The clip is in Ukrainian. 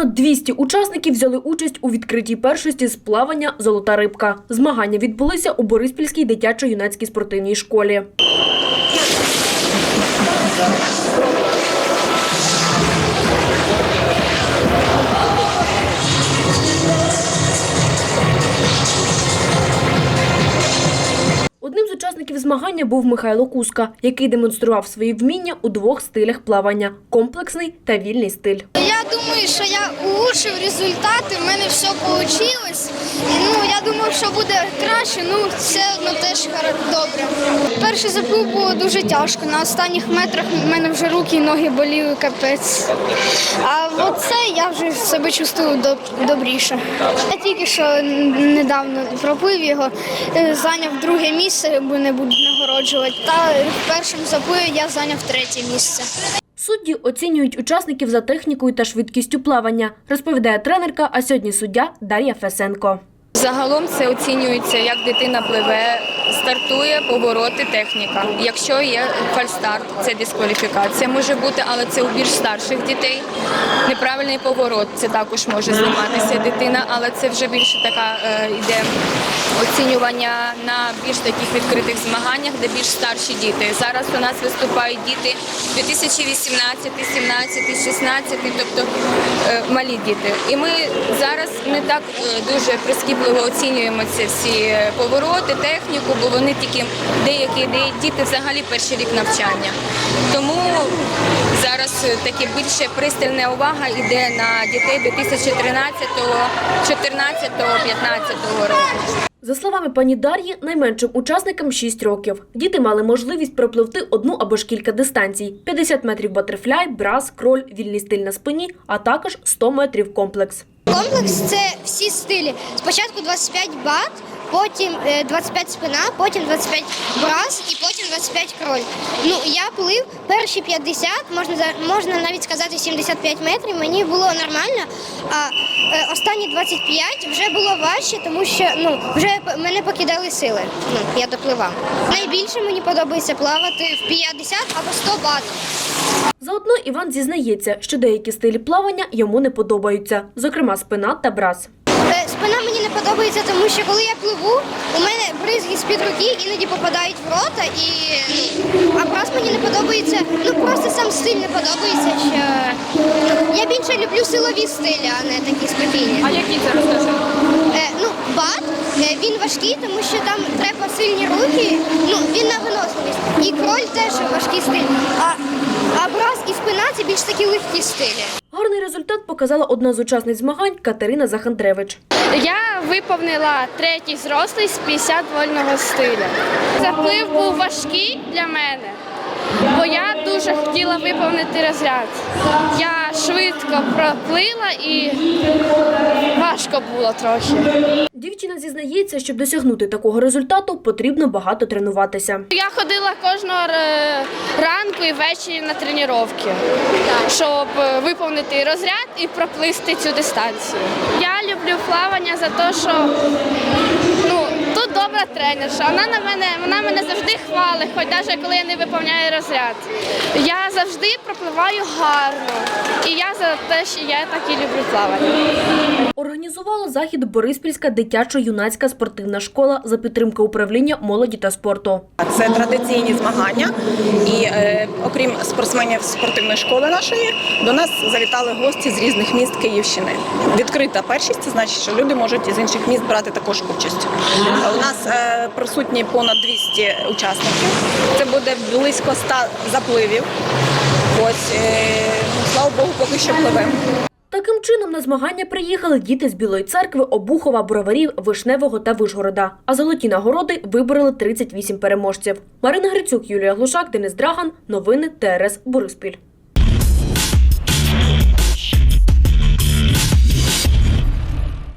Понад 200 учасників взяли участь у відкритій першості з плавання Золота рибка. Змагання відбулися у Бориспільській дитячо-юнацькій спортивній школі. Змагання був Михайло Куска, який демонстрував свої вміння у двох стилях плавання комплексний та вільний стиль. Я думаю, що я улучшив результати, в мене все вийшло. Ну, я думав, що буде краще, ну все одно теж добре. Перший заплив було дуже тяжко. На останніх метрах в мене вже руки і ноги боліли капець. А оце я вже себе чувствую добріше. Я тільки що недавно проплив його, е, зайняв друге місце, бо не буду нагороджувати. Та в першому я зайняв третє місце. Судді оцінюють учасників за технікою та швидкістю плавання, розповідає тренерка, а сьогодні суддя Дар'я Фесенко. Загалом це оцінюється, як дитина пливе, стартує, повороти, техніка. Якщо є фальстарт, це дискваліфікація може бути, але це у більш старших дітей. Неправильний поворот це також може зламатися дитина, але це вже більше така е, йде оцінювання на більш таких відкритих змаганнях, де більш старші діти. Зараз у нас виступають діти 2018, 17, 16, тобто е, малі діти. І ми зараз не так е, дуже прискіпливо оцінюємо ці всі повороти, техніку, бо вони тільки деякі діти взагалі перший рік навчання. Тому зараз е, таке більше пристальна увага йде на дітей 2013, 14, 15 року. За словами пані Дар'ї, найменшим учасникам 6 років. Діти мали можливість пропливти одну або ж кілька дистанцій: 50 метрів батерфляй, брас, кроль, вільний стиль на спині, а також 100 метрів комплекс. Комплекс це всі стилі. Спочатку 25 бат, потім е, 25 спина, потім 25 брас і потім 25 кроль. Ну я плив перші 50, можна можна навіть сказати 75 метрів. Мені було нормально. А е, останні 25 вже було важче, тому що ну вже мене покидали сили. Ну я допливав. Найбільше мені подобається плавати в 50 або 100 бат. Заодно Іван зізнається, що деякі стилі плавання йому не подобаються, зокрема спина та брас. Е, Спина мені не подобається, тому що коли я пливу, у мене бризги з-під руки іноді попадають в рота, і ну, а мені не подобається. Ну просто сам стиль не подобається. Що ну, я більше люблю силові стилі, а не такі спокійні. А які це розкажи? Е, ну, бат е, він важкий, тому що там треба сильні руки. Ну він на виносливість. І кроль теж важкий стиль. А, а брас і спина це більш такі легкі стилі. Результат показала одна з учасниць змагань Катерина Захандревич. Я виповнила третій зрослий з 50 вольного стилю. Заплив був важкий для мене, бо я дуже хотіла виповнити розряд. Я швидко проплила і важко було трохи. Дівчина зізнається, щоб досягнути такого результату, потрібно багато тренуватися. Я ходила кожного ранку і ввечері на тренування, щоб е, виповнити розряд і проплисти цю дистанцію. Я люблю плавання за те, що ну, тут добра тренерша. Вона на мене, вона мене завжди хвалить, хоч навіть коли я не виповняю розряд. Я завжди пропливаю гарно. І я за те, що я так і люблю плавання. Організувала захід Бориспільська дитячо-юнацька спортивна школа за підтримки управління молоді та спорту. Це традиційні змагання, і е, окрім спортсменів спортивної школи нашої, до нас завітали гості з різних міст Київщини. Відкрита першість, це значить, що люди можуть із інших міст брати також участь. У нас е, присутні понад 200 учасників. Це буде близько 100 запливів. Ось е, слава Богу, поки що пливемо. Таким чином на змагання приїхали діти з Білої церкви, Обухова, Броварів, Вишневого та Вишгорода. А золоті нагороди вибороли 38 переможців. Марина Грицюк, Юлія Глушак, Денис Драган. Новини ТРС Бориспіль.